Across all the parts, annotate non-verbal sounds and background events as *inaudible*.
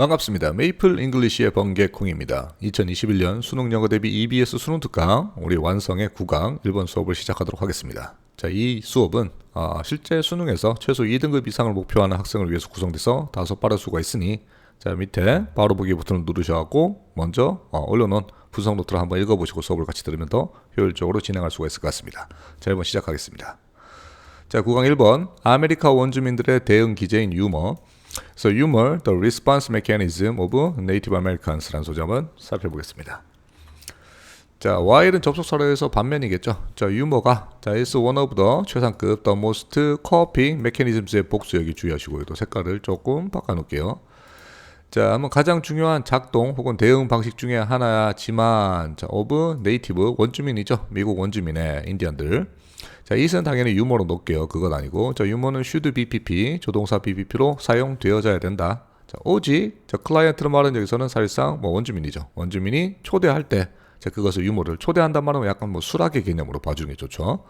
반갑습니다. 메이플 잉글리시의 번개콩입니다. 2021년 수능 영어 대비 EBS 수능 특강 우리 완성의 9강 1번 수업을 시작하도록 하겠습니다. 자, 이 수업은 어, 실제 수능에서 최소 2등급 이상을 목표하는 학생을 위해서 구성돼서 다소 빠를 수가 있으니 자 밑에 바로 보기 버튼을 누르셔갖고 먼저 어, 올려놓은 분석 노트를 한번 읽어보시고 수업을 같이 들으면 더 효율적으로 진행할 수가 있을 것 같습니다. 자, 1번 시작하겠습니다. 자, 9강 1번 아메리카 원주민들의 대응 기제인 유머 So humor, the response mechanism of Native Americans라는 소재 한번 살펴보겠습니다. 자, while은 접속사로에서 반면이겠죠. 자, 유머가 자, is one of the 최상급 the most coping mechanisms의 복수 여기 주의하시고요. 또 색깔을 조금 바꿔 놓을게요. 자, 한번 가장 중요한 작동 혹은 대응 방식 중에 하나지만 자, of native 원주민이죠. 미국 원주민의 인디언들. 자, 이는 당연히 유머로 놓을게요. 그건 아니고. 자, 유머는 should BPP, 조동사 BPP로 사용되어져야 된다. 자, 오직, 자, 클라이언트는 말은 여기서는 사실상 뭐 원주민이죠. 원주민이 초대할 때, 자, 그것을 유머를 초대한단 말은 약간 뭐 수락의 개념으로 봐주는 게 좋죠.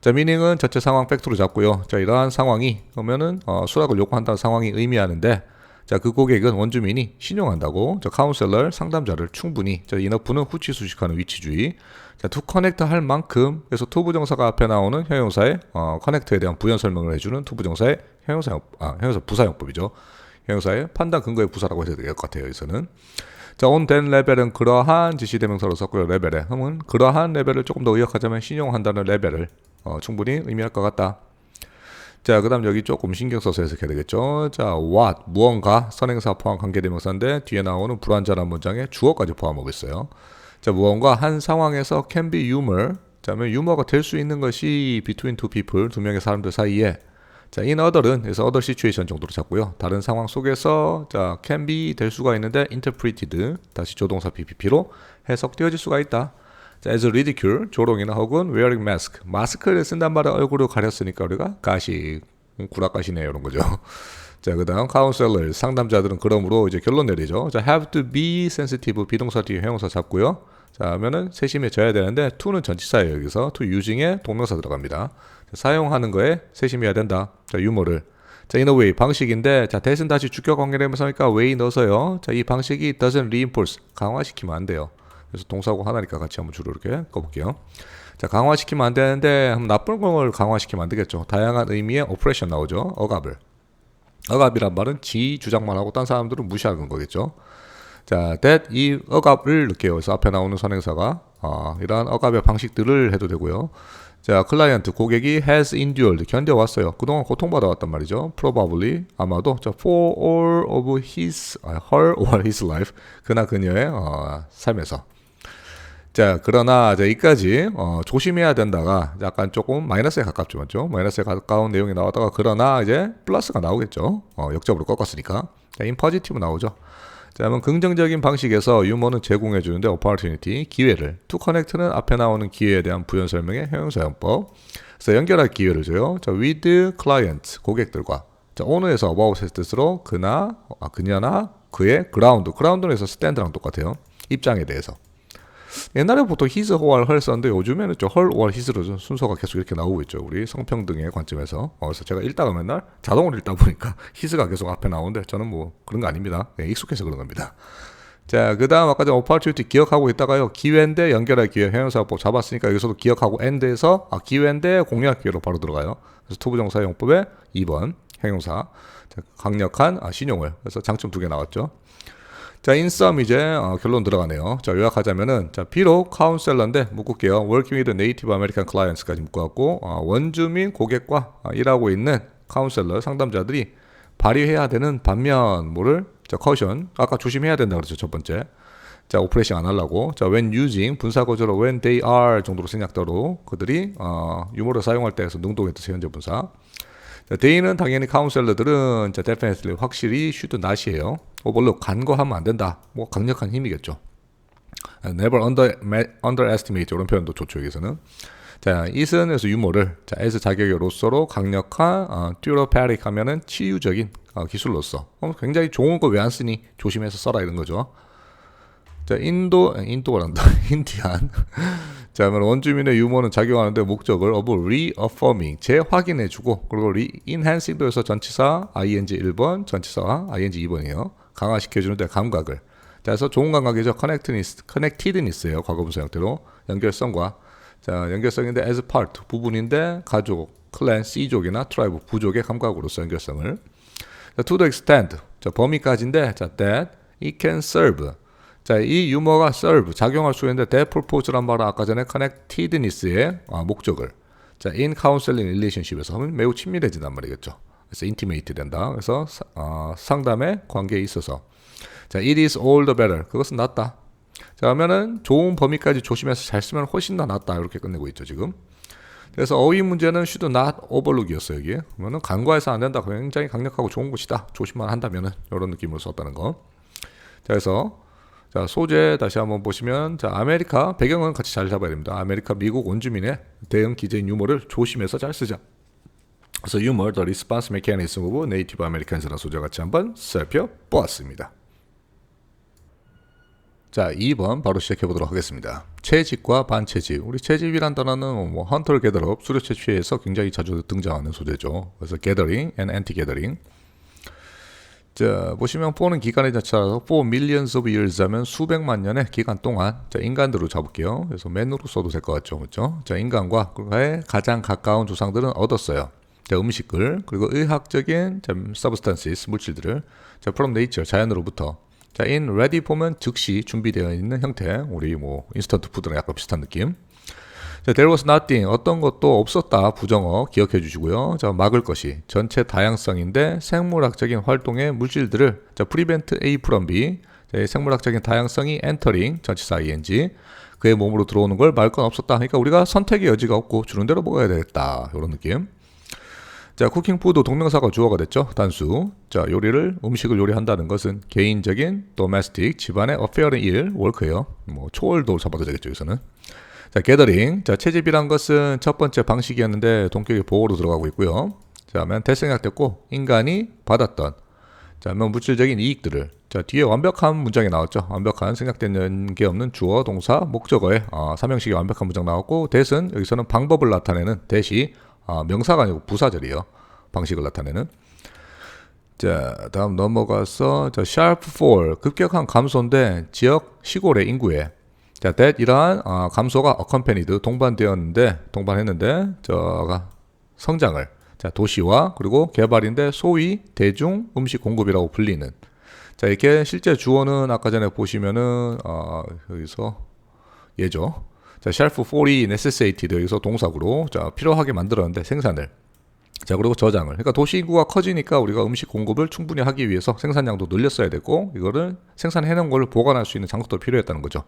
자, 미닝은 전체 상황 팩트로 잡고요. 자, 이러한 상황이, 그러면은, 어, 수락을 요구한다는 상황이 의미하는데, 자, 그 고객은 원주민이 신용한다고, 자, 카운셀러 상담자를 충분히, 자, 인업부는 후치 수식하는 위치주의, 자, 투 커넥트 할 만큼 그래서 투 부정사가 앞에 나오는 형용사의 어, 커넥트에 대한 부연 설명을 해주는 투 부정사의 형용사 아, 형용사 부사용법이죠. 형용사의 판단 근거의 부사라고 해도 될 것 같아요. 여기서는 자, 온된 레벨은 그러한 지시대명사로 썼고요. 레벨에 흠은 그러한 레벨을 조금 더 의역하자면 신용한다는 레벨을 어, 충분히 의미할 것 같다. 자, 그 다음 여기 조금 신경 써서 해석해야 되겠죠. 자, what, 무언가, 선행사 포함 관계대명사인데 뒤에 나오는 불완전한 문장에 주어까지 포함하고 있어요. 자, 무언가 한 상황에서 can be humor. 자, 면 유머가 될 수 있는 것이 between two people, 두 명의 사람들 사이에 자, in other은 그래서 other situation 정도로 잡고요. 다른 상황 속에서 자, can be 될 수가 있는데 interpreted 다시 조동사 PPP로 해석되어질 수가 있다. 자, as ridicule 조롱이나 혹은 wearing mask 마스크를 쓴단 말에 얼굴을 가렸으니까 우리가 가시 구라가시네 이런 거죠. *laughs* 자, 그 다음 카운셀러 상담자들은 그러므로 이제 결론 내리죠. 자, have to be sensitive 비동사 뒤에 형용사 잡고요. 자, 하면은 세심해져야 되는데 to는 전치사예요. 여기서 to using에 동명사 들어갑니다. 자, 사용하는 거에 세심해야 된다. 자, 유머를. 자, in a way 방식인데 자, 대신 다시 주격 관계되면서니까 way 넣어서요. 자, 이 방식이 doesn't reinforce 강화시키면 안 돼요. 그래서 동사고 하나니까 같이 한번 주로 이렇게 꺼볼게요. 자, 강화시키면 안 되는데 나쁜 걸 강화시키면 안 되겠죠. 다양한 의미의 오퍼레이션 나오죠. 억압을. 억압이란 말은 지 주장만 하고 딴 사람들은 무시하는 거겠죠. 자, that 이 억압을 넣게요. 그래서 앞에 나오는 선행사가 어, 이러한 억압의 방식들을 해도 되고요. 자, 클라이언트 고객이 has endured 견뎌왔어요. 그동안 고통받아왔단 말이죠. Probably 아마도 자, for all of his, her or his life 그나 그녀의 어, 삶에서 자, 그러나 이까지 어, 조심해야 된다가 약간 조금 마이너스에 가깝죠, 맞죠? 마이너스에 가까운 내용이 나왔다가 그러나 이제 플러스가 나오겠죠. 어, 역접으로 꺾었으니까. 자, 인퍼지티브 나오죠. 자, 그러면 긍정적인 방식에서 유머는 제공해 주는데 opportunity 기회를 to connect는 앞에 나오는 기회에 대한 부연 설명의 형용 사용법. 그래서 연결할 기회를 줘요. 자, with client 고객들과 자, 오늘에서 about의 뜻으로 그나 아, 그녀나 그의 ground ground에서 stand랑 똑같아요. 입장에 대해서. 옛날에 보통 his, her, her 썼는데 요즘에는 저 her or his로 순서가 계속 이렇게 나오고 있죠. 우리 성평등의 관점에서. 어, 그래서 제가 읽다가 맨날 자동으로 읽다 보니까 *laughs* his가 계속 앞에 나오는데 저는 뭐 그런 거 아닙니다. 네, 익숙해서 그런 겁니다. 자, 그 다음 아까 전 opportunity 기억하고 있다가요. 기회인데 연결할 기회, 형용사법 잡았으니까 여기서도 기억하고 end에서 아, 기회인데 공략 기회로 바로 들어가요. 그래서 투부정사 용법의 2번 형용사. 자, 강력한 아, 신용을. 그래서 장점 두 개 나왔죠. 자, 인썸 이제 어, 결론 들어가네요. 자, 요약하자면은 자, 비록 카운셀러인데 묶을게요. working with native American clients까지 묶어갖고 어, 원주민 고객과 어, 일하고 있는 카운셀러 상담자들이 발휘해야 되는 반면 뭐를 자, 커션 아까 조심해야 된다 그랬죠 첫 번째. 자, 오퍼레이션 안 하려고. 자, when using 분사 거절로 when they are 정도로 생략대로 그들이 어, 유머를 사용할 때에서 뜻의 현재 분사. 자, 데이는 당연히 카운셀러들은 자, definitely 확실히 should not이에요. 오버로 간과하면 안 된다. 뭐 강력한 힘이겠죠. never under, underestimate 이런 표현도 좋죠 여기서는. 자, 이슨에서 유머를 자, as 자격의 로서로 강력한 어, 듀로패릭 하면은 치유적인 어, 기술로서 어, 굉장히 좋은 거 왜 안 쓰니 조심해서 써라 이런 거죠. 자, 인도 인도란다 *laughs* 인디안 자, 그러면 원주민의 유머는 작용하는데 목적을 of reaffirming 재확인해주고 그리고 re-enhancing도 해서 전치사 ing 1번, 전치사 ing 2번이에요. 강화시켜주는데 감각을. 자, 그래서 좋은 감각이죠. connectedness, connectedness예요. 과거분사 형태로 연결성과 자, 연결성인데 as part 부분인데 가족, 클랜, C족이나 트라이브 부족의 감각으로서 연결성을. 자, to the extent 자, 범위까지인데 자, that it can serve 자, 이 유머가 serve 작용할 수 있는데 purpose란 말은 아까 전에 connectedness의 아, 목적을 자, in counseling relationship에서 하면 매우 친밀해진단 말이겠죠. 그래서 intimate 된다. 그래서 사, 어, 상담의 관계에 있어서 자, it is all the better. 그것은 낫다. 자, 그러면은 좋은 범위까지 조심해서 잘 쓰면 훨씬 더 낫다. 이렇게 끝내고 있죠, 지금. 그래서 어휘 문제는 should not overlook이었어요, 여기. 그러면은 간과해서 안 된다. 굉장히 강력하고 좋은 것이다. 조심만 한다면은 이런 느낌으로 썼다는 거. 자, 그래서 자, 소재 다시 한번 보시면 자, 아메리카 배경은 같이 잘 잡아야 됩니다. 아메리카 미국 원주민의 대응 기재인 유머를 조심해서 잘 쓰자. 그래서 유머, the response mechanism of native Americans라는 소재 같이 한번 살펴보았습니다. 자, 2번 바로 시작해 보도록 하겠습니다. 채집과 반채집. 우리 채집이란 단어는 뭐 헌터를 게더럽, 수료채 취해서 굉장히 자주 등장하는 소재죠. 그래서 gathering and anti-gathering. 자, 보시면 4는 기간의 자체라서 4 millions of years 하면 수백만 년의 기간 동안 자, 인간들로 잡을게요. 그래서 맨으로 써도 될 것 같죠. 그렇죠? 자, 인간과 그의 가장 가까운 조상들은 얻었어요. 자, 음식을 그리고 의학적인 자, substances 물질들을 자, from nature 자연으로부터 자, in ready 보면 즉시 준비되어 있는 형태. 우리 뭐 인스턴트 푸드랑 약간 비슷한 느낌. 자, there was nothing 어떤 것도 없었다 부정어 기억해 주시고요. 자, 막을 것이 전체 다양성인데 생물학적인 활동의 물질들을 자, prevent A from B 자, 생물학적인 다양성이 entering 전치사 ing 그의 몸으로 들어오는 걸 막을 건 없었다. 그러니까 우리가 선택의 여지가 없고 주는 대로 먹어야 되겠다. 이런 느낌. 자, 쿠킹 푸드 동명사가 주어가 됐죠. 단수. 자, 요리를 음식을 요리한다는 것은 개인적인 domestic 집안의 affair의 일, 월크예요. 뭐 초월도 잡아도 되겠죠, 여기서는. 자, 게더링. 자, 채집이란 것은 첫 번째 방식이었는데 동격의 보호로 들어가고 있고요. 자, 면 대생각됐고 인간이 받았던 자, 면 물질적인 이익들을 자, 뒤에 완벽한 문장이 나왔죠. 완벽한 생략된 게 없는 주어, 동사, 목적어의 어, 삼형식의 완벽한 문장 나왔고 대은 여기서는 방법을 나타내는 대시 아, 명사가 아니고 부사절이에요. 방식을 나타내는. 자, 다음 넘어가서 자, sharp fall 급격한 감소인데 지역 시골의 인구에 자, that 이러한 아, 감소가 accompanied 동반되었는데 동반했는데 저가 성장을 자, 도시와 그리고 개발인데 소위 대중 음식 공급이라고 불리는 자, 이렇게 실제 주어는 아까 전에 보시면은 어, 여기서 예죠. 자, shelf for이 necessitated 여기서 동사구로 자, 필요하게 만들었는데 생산을 자 그리고 저장을 그러니까 도시 인구가 커지니까 우리가 음식 공급을 충분히 하기 위해서 생산량도 늘렸어야 되고 이거를 생산해 놓은 걸 보관할 수 있는 장소도 필요했다는 거죠.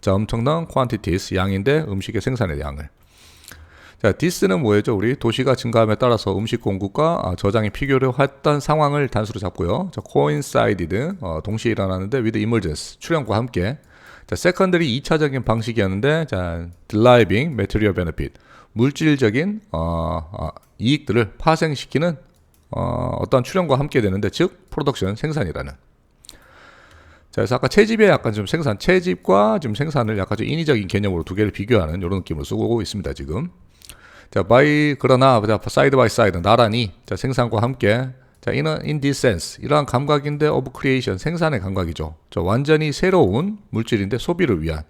자 엄청난 quantities 양인데 음식의 생산의 양을 자, 디스는 뭐였죠? 우리 도시가 증가함에 따라서 음식 공급과 아, 저장이 필요했던 상황을 단수로 잡고요. 자, coincided 어, 동시에 일어나는데 with emergence 출현과 함께 자, 세컨들이 2차적인 방식이었는데 자, deriving material benefit 물질적인 어, 어, 이익들을 파생시키는 어, 어떤 출현과 함께 되는데 즉 프로덕션 생산이라는 자, 그래서 아까 채집에 약간 좀 생산, 채집과 좀 생산을 약간 좀 인위적인 개념으로 두 개를 비교하는 이런 느낌으로 쓰고 있습니다, 지금. 자, by, 그러나, 자, side by side, 나란히, 자, 생산과 함께 자, in, in this sense 이러한 감각인데 of creation 생산의 감각이죠. 저 완전히 새로운 물질인데 소비를 위한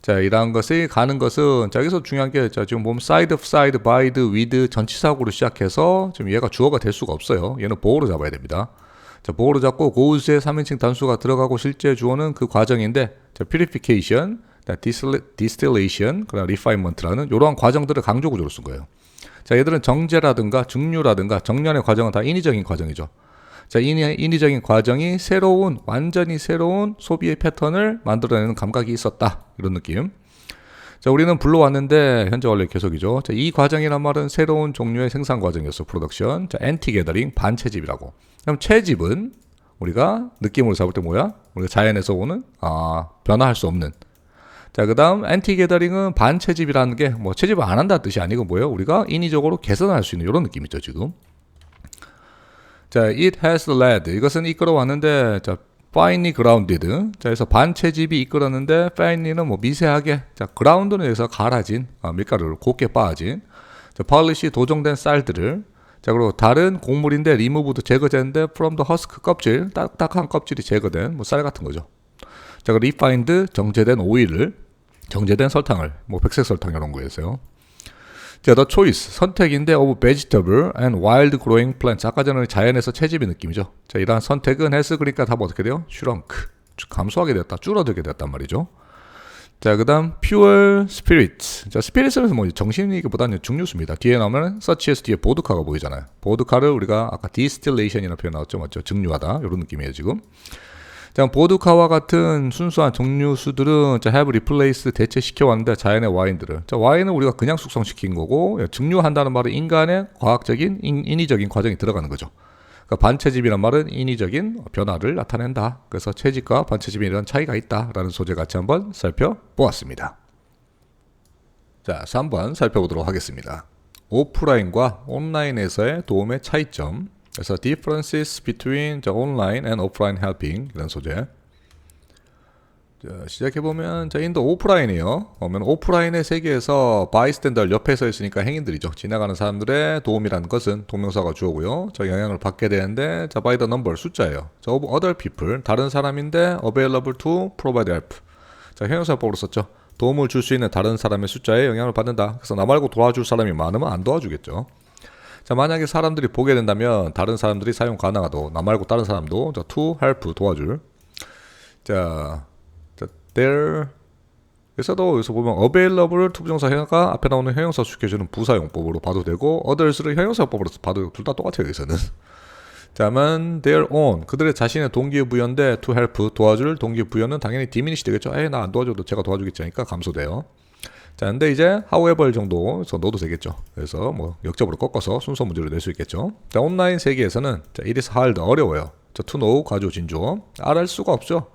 자, 이러한 것이 가는 것은 자, 여기서 중요한 게 자, 지금 of side, by the, with 전치사구로 시작해서 지금 얘가 주어가 될 수가 없어요. 얘는 보호로 잡아야 됩니다. 자, 보호로 잡고 goes의 3인칭 단수가 들어가고 실제 주어는 그 과정인데 자, purification, distillation, 그다음 refinement라는 이러한 과정들을 강조 구조로 쓴 거예요. 자, 얘들은 정제라든가 증류라든가 정년의 과정은 다 인위적인 과정이죠. 자, 인위, 인위적인 과정이 새로운, 완전히 새로운 소비의 패턴을 만들어내는 감각이 있었다. 이런 느낌. 자, 우리는 불러왔는데, 현재 원래 계속이죠. 자, 이 과정이란 말은 새로운 종류의 생산 과정이었어, 프로덕션. 자, 엔티 게더링, 반채집이라고. 그럼 채집은 우리가 느낌으로 잡을 때 뭐야? 우리가 자연에서 오는, 아, 변화할 수 없는 자, 그 다음 엔티 게더링은 반채집이라는 게 뭐 채집을 안 한다는 뜻이 아니고 뭐예요? 우리가 인위적으로 개선할 수 있는 이런 느낌이죠, 지금. 자, it has led. 이것은 이끌어 왔는데, 자, finely grounded. 자, 그래서 반채집이 이끌었는데 finely는 뭐 미세하게. 자, ground는 여기서 갈아진 아, 밀가루를 곱게 빻아진. 자, polish 도정된 쌀들을. 자, 그리고 다른 곡물인데 removed 제거제인데 from the husk 껍질, 딱딱한 껍질이 제거된 뭐 쌀 같은 거죠. 자, 그리고 refined 정제된 오일을 정제된 설탕을 뭐 백색 설탕 이런 거였어요. 자, the choice 선택인데 of vegetable and wild growing plants. 아까 전에 자연에서 채집의 느낌이죠. 자, 이러한 선택은 해서 그러니까 답은 어떻게 돼요? shrunk. 감소하게 됐다. 줄어들게 됐단 말이죠. 자, 그 다음 pure spirits. 자, spirit은 뭐 정신이기보다는 중류수입니다. 뒤에 나오면 as 뒤에 보드카가 보이잖아요. 보드카를 우리가 아까 distillation이라는 표현 나왔죠, 맞죠? 증류하다 이런 느낌이에요 지금. 자, 보드카와 같은 순수한 정류수들은 자, have replaced 대체시켜 왔는데 자연의 와인들을. 자, 와인은 우리가 그냥 숙성시킨 거고 증류한다는 말은 인간의 과학적인 인, 인위적인 과정이 들어가는 거죠. 그러니까 반채집이란 말은 인위적인 변화를 나타낸다. 그래서 채집과 반채집에 이런 차이가 있다라는 소재 같이 한번 살펴보았습니다. 자, 3번 살펴보도록 하겠습니다. 오프라인과 온라인에서의 도움의 차이점. 그래서 differences between the online and offline helping 이런 소재. 자, 시작해 보면 자 인도 오프라인이요. 그러면 오프라인의 세계에서 바이스탠더 옆에 서 있으니까 행인들이죠. 지나가는 사람들의 도움이라는 것은 동명사가 주어고요. 저 영향을 받게 되는데 자 by the number 숫자예요. 자 of other people 다른 사람인데 available to provide help. 자 형용사법으로 썼죠. 도움을 줄 수 있는 다른 사람의 숫자에 영향을 받는다. 그래서 나 말고 도와줄 사람이 많으면 안 도와주겠죠. 자, 만약에 사람들이 보게 된다면 다른 사람들이 사용 가능하도 나 말고 다른 사람도 자, to help 도와줄. 자, 자 there 여기서도 여기서 보면 available 투부정사 형용사 앞에 나오는 형용사 수식해주는 부사용법으로 봐도 되고 others를 형용사법으로 봐도 둘 다 똑같아요 여기서는. *laughs* 자면 their own 그들의 자신의 동기부여인데 to help 도와줄 동기부여는 당연히 diminish 되겠죠. 에이 나 안 도와줘도 제가 도와주겠지 하니까 감소돼요. 자, 근데 이제 however 정도에서 넣어도 되겠죠. 그래서 뭐 역접으로 꺾어서 순서 문제를 낼수 있겠죠. 자, 온라인 세계에서는 자, it is hard 어려워요. 자, to know 가조 진조 알할 수가 없죠.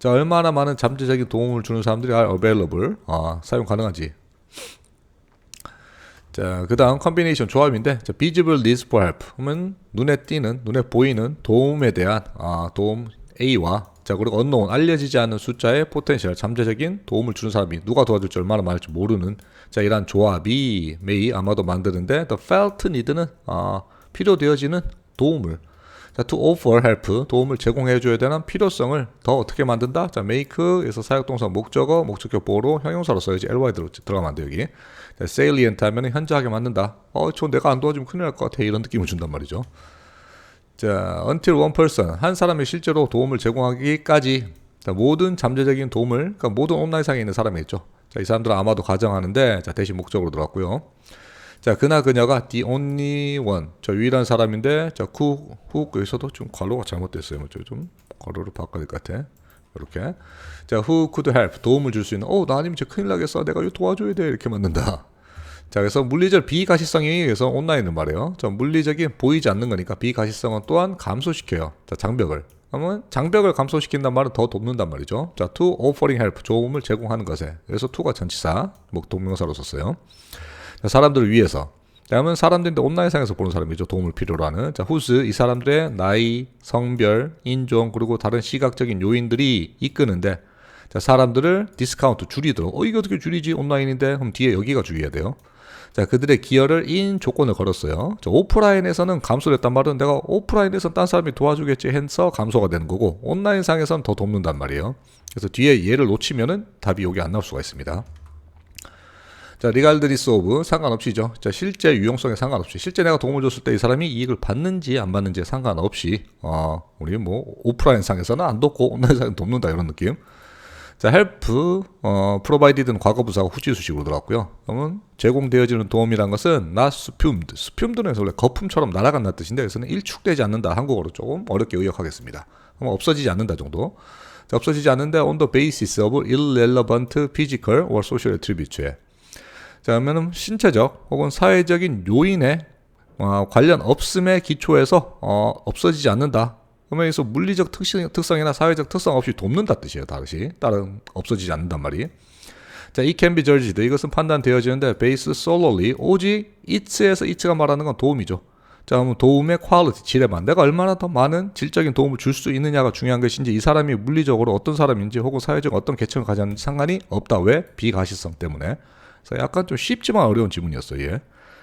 자, 얼마나 많은 잠재적인 도움을 주는 사람들이 are available 아, 사용 가능한지. 자, 그 다음 컨비네이션 조합인데 자, visible needs for help. 그러면 눈에 띄는 눈에 보이는 도움에 대한 아, 도움 A와 자 그리고 언노운 알려지지 않은 숫자의 포텐셜 잠재적인 도움을 주는 사람이 누가 도와줄지 얼마나 많을지 모르는 자 이러한 조합이 메이 아마도 만드는데 the felt need는 아, 필요되어지는 도움을 자 to offer help 도움을 제공해 줘야 되는 필요성을 더 어떻게 만든다? 자 make에서 사역동사 목적어 목적격 보호로 형용사로 써야지 ly 들어 들어가면 안 돼 여기. 자, salient 하면 현저하게 만든다. 어 저 내가 안 도와주면 큰일 날 것 같아. 이런 느낌을 준단 말이죠. 자, until one person 한 사람이 실제로 도움을 제공하기까지. 자, 모든 잠재적인 도움을 그러니까 모든 온라인상에 있는 사람이 있죠. 자, 이 사람들은 아마도 가정하는데 자, 대신 목적으로 들어갔고요. 자, 그나 그녀가 the only one 저 유일한 사람인데 자, who, who 여기서도 좀 괄호가 잘못됐어요. 뭐죠? 좀 괄호를 바꿔야 될 것 같아. 이렇게. 자, who could help 도움을 줄 수 있는 어, 나 아니면 제 큰일 나겠어. 내가 이거 도와줘야 돼. 이렇게 만든다. 자, 그래서 물리적 비가시성에 의해서 온라인을 말해요. 자, 물리적인 보이지 않는 거니까 비가시성은 또한 감소시켜요. 자, 장벽을. 그러면 장벽을 감소시킨단 말은 더 돕는단 말이죠. 자, to offering help, 도움을 제공하는 것에. 그래서 to가 전치사, 뭐 동명사로 썼어요. 자, 사람들을 위해서. 다음은 사람들인데 온라인상에서 보는 사람이죠. 도움을 필요로 하는. 자, 후스, 이 사람들의 나이, 성별, 인종, 그리고 다른 시각적인 요인들이 이끄는데, 자, 사람들을 디스카운트 줄이도록. 어, 이게 어떻게 줄이지? 온라인인데? 그럼 뒤에 여기가 줄여야 돼요. 자, 그들의 기여를 인 조건을 걸었어요. 자, 오프라인에서는 감소됐단 말은 내가 오프라인에서 딴 사람이 도와주겠지 해서 감소가 되는 거고 온라인상에서는 더 돕는단 말이에요. 그래서 뒤에 얘를 놓치면은 답이 여기 안 나올 수가 있습니다. 자, 리갈드리스 오브 상관없이죠. 자, 실제 유용성에 상관없이 실제 내가 도움을 줬을 때 이 사람이 이익을 받는지 안 받는지에 상관없이 어, 우리 뭐 오프라인 상에서는 안 돕고 온라인 상에는 돕는다 이런 느낌. 자, help, 어, provided는 과거 부사가 후지 수식으로 들어갔고요. 그러면 제공되어지는 도움이란 것은 not spumed. spumed는 원래 거품처럼 날아간다는 뜻인데 여기서는 일축되지 않는다. 한국어로 조금 어렵게 의역하겠습니다. 그럼 없어지지 않는다 정도. 자, 없어지지 않는데 on the basis of irrelevant physical or social attribute에. 자, 그러면 신체적 혹은 사회적인 요인에 어, 관련 없음의 기초에서 어, 없어지지 않는다. 그러면 여기서 물리적 특성, 특성이나 사회적 특성 없이 돕는다 뜻이에요. 다시 다른 없어지지 않는단 말이. 자, it can be judged. 이것은 판단되어지는데 based solely 오직 it에서 it가 말하는 건 도움이죠. 자, 그럼 도움의 퀄리티, 질에만 내가 얼마나 더 많은 질적인 도움을 줄 수 있느냐가 중요한 것인지 이 사람이 물리적으로 어떤 사람인지 혹은 사회적 어떤 계층을 가졌는지 상관이 없다. 왜? 비가시성 때문에. 그래서 약간 좀 쉽지만 어려운 지문이었어요. 예.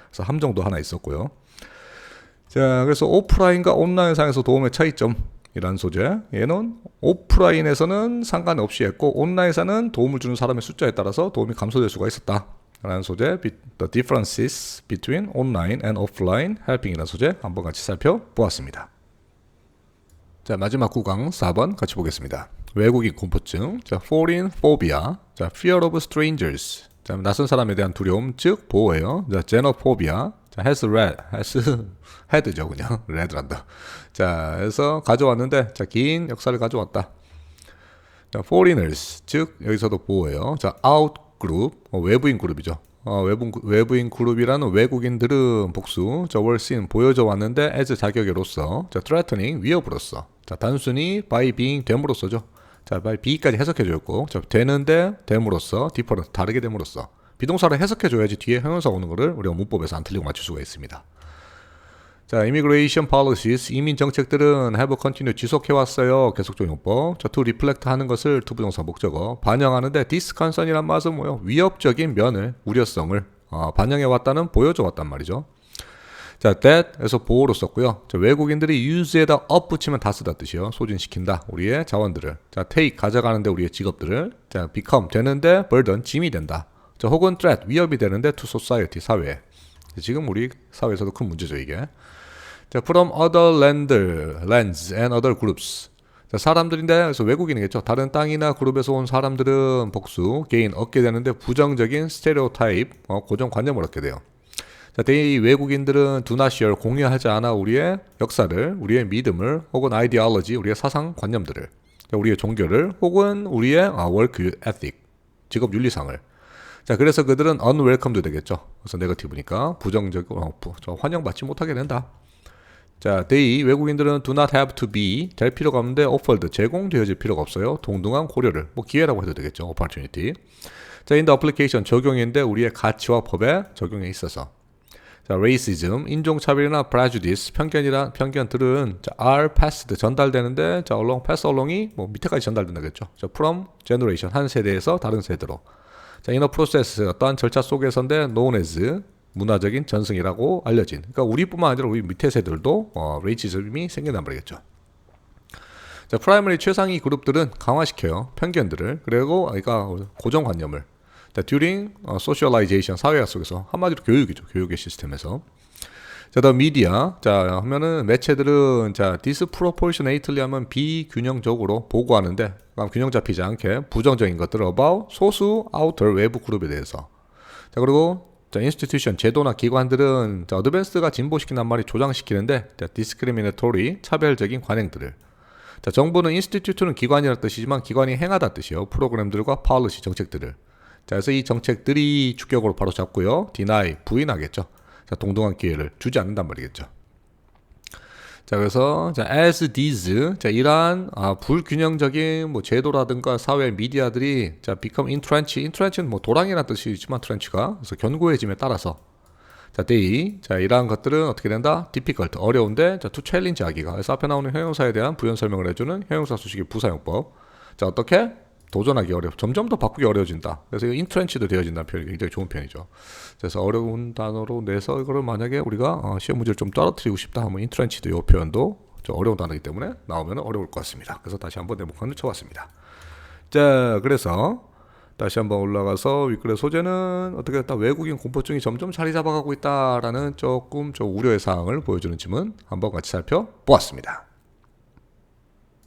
그래서 함정도 하나 있었고요. 자, 그래서 오프라인과 온라인상에서 도움의 차이점이라는 소재. 얘는 오프라인에서는 상관없이 했고 온라인에서는 도움을 주는 사람의 숫자에 따라서 도움이 감소될 수가 있었다. 라는 소재, The Differences Between Online and Offline Helping이라는 소재 한번 같이 살펴보았습니다. 자, 마지막 구강 4번 같이 보겠습니다. 외국인 공포증, 자, Foreign Phobia, 자, Fear of Strangers, 자, 낯선 사람에 대한 두려움, 즉 보호예요. 자, Xenophobia, 자, has red, has *laughs* head죠 그냥 red란다. 자, 그래서 가져왔는데, 자, 긴 역사를 가져왔다. 자, foreigners, 즉 여기서도 보호예요. 자, out 그룹, 어, 외부인 그룹이죠. 어, 외부, 외부인 그룹이라는 외국인들은 복수, 저 월씬 보여져 왔는데 as 자격으로서, 자, threatening 위협으로서, 자, 단순히 by being 됨으로써죠. 자, by be까지 해석해줬고, 자, 되는데 됨으로써, different 다르게 됨으로써, 비동사를 해석해줘야지 뒤에 형용사 오는 거를 우리가 문법에서 안 틀리고 맞출 수가 있습니다. 자, immigration policies 이민 정책들은 have continued 지속해 왔어요. 계속적 용법. 자, to reflect 하는 것을 투부정사 목적어 반영하는데 this concern이란 말은 뭐요? 위협적인 면을 우려성을 어, 반영해 왔다는 보여줘 왔단 말이죠. 자, that에서 보호로 썼고요. 자, 외국인들이 use에다 up 붙이면 다 쓰다 뜻이요. 소진시킨다. 우리의 자원들을. 자, take 가져가는데 우리의 직업들을. 자, become 되는데 burden 짐이 된다. 자, 혹은 threat 위협이 되는데 to society 사회에. 지금 우리 사회에서도 큰 문제죠, 이게. 자, from other land, lands and other groups. 자, 사람들인데 그래서 외국인이겠죠. 다른 땅이나 그룹에서 온 사람들은 복수, 개인 얻게 되는데 부정적인 스테레오타입, 어, 고정관념을 얻게 돼요. 자, 이 외국인들은 do not share, 공유하지 않아 우리의 역사를, 우리의 믿음을, 혹은 ideology, 우리의 사상 관념들을, 자, 우리의 종교를, 혹은 우리의 아, work ethic, 직업 윤리상을. 자, 그래서 그들은 unwelcomed 되겠죠. 그래서 네거티브니까 부정적, 어, 부, 환영받지 못하게 된다. 자, they 외국인들은 do not have to be 될 필요가 없는데 offered 제공되어질 필요가 없어요. 동등한 고려를 뭐 기회라고 해도 되겠죠. opportunity. 자, in the application 적용인데 우리의 가치와 법에 적용에 있어서 자, racism 인종차별이나 prejudice 편견이란 편견들은 자, are passed 전달되는데 자, along pass along이 뭐 밑에까지 전달된다겠죠. 자, from generation 한 세대에서 다른 세대로. 자, in a process 어떠한 절차 속에서인데 known as 문화적인 전승이라고 알려진. 그러니까 우리뿐만 아니라 우리 밑에 세들도 어, 레이치즘이 생긴단 말이겠죠. 자, 프라이머리 최상위 그룹들은 강화시켜요. 편견들을. 그리고 그러니까 고정관념을. 자, during 어, socialization 사회화 속에서 한마디로 교육이죠. 교육의 시스템에서. 자, 더 미디어. 자, 하면은 매체들은 자, disproportionately 하면 비균형적으로 보고하는데 균형 잡히지 않게 부정적인 것들을 about 소수 outer 외부 그룹에 대해서. 자, 그리고 자, 인스티튜션 제도나 기관들은 자, 어드밴스가 진보시키는 말이 조장시키는데 자, 디스크리미네토리 차별적인 관행들을 자, 정부는 인스티튜트는 기관이라는 뜻이지만 기관이 행하다 뜻이요. 프로그램들과 파울리시 정책들을. 자, 그래서 이 정책들이 주격으로 바로 잡고요. 디나이 부인하겠죠. 자, 동등한 기회를 주지 않는단 말이겠죠. 자, 그래서 자, as these 자, 이러한 아, 불균형적인 뭐 제도라든가 사회 미디어들이 자, become entrenched. entrencheden 뭐 도랑이라는 뜻이지만 트렌치가 그래서 견고해짐에 따라서 자, they 자, 이러한 것들은 어떻게 된다? difficult 어려운데 자, to challenge 하기가 그래서 앞에 나오는 형용사에 대한 부연 설명을 해 주는 형용사 수식의 부사용법. 자, 어떻게 도전하기 어려, 점점 더 바꾸기 어려워진다. 그래서 인트렌치도 되어진다는 표현이 굉장히 좋은 표현이죠. 그래서 어려운 단어로 내서 이거를 만약에 우리가 어, 시험 문제를 좀 떨어뜨리고 싶다 하면 인트렌치도 이 표현도 좀 어려운 단어이기 때문에 나오면 어려울 것 같습니다. 그래서 다시 한번 네모칸을 쳐봤습니다. 자, 그래서 다시 한번 올라가서 윗글의 소재는 어떻게 됐다 외국인 공포증이 점점 자리 잡아가고 있다라는 조금 좀 우려의 사항을 보여주는 질문 한번 같이 살펴보았습니다.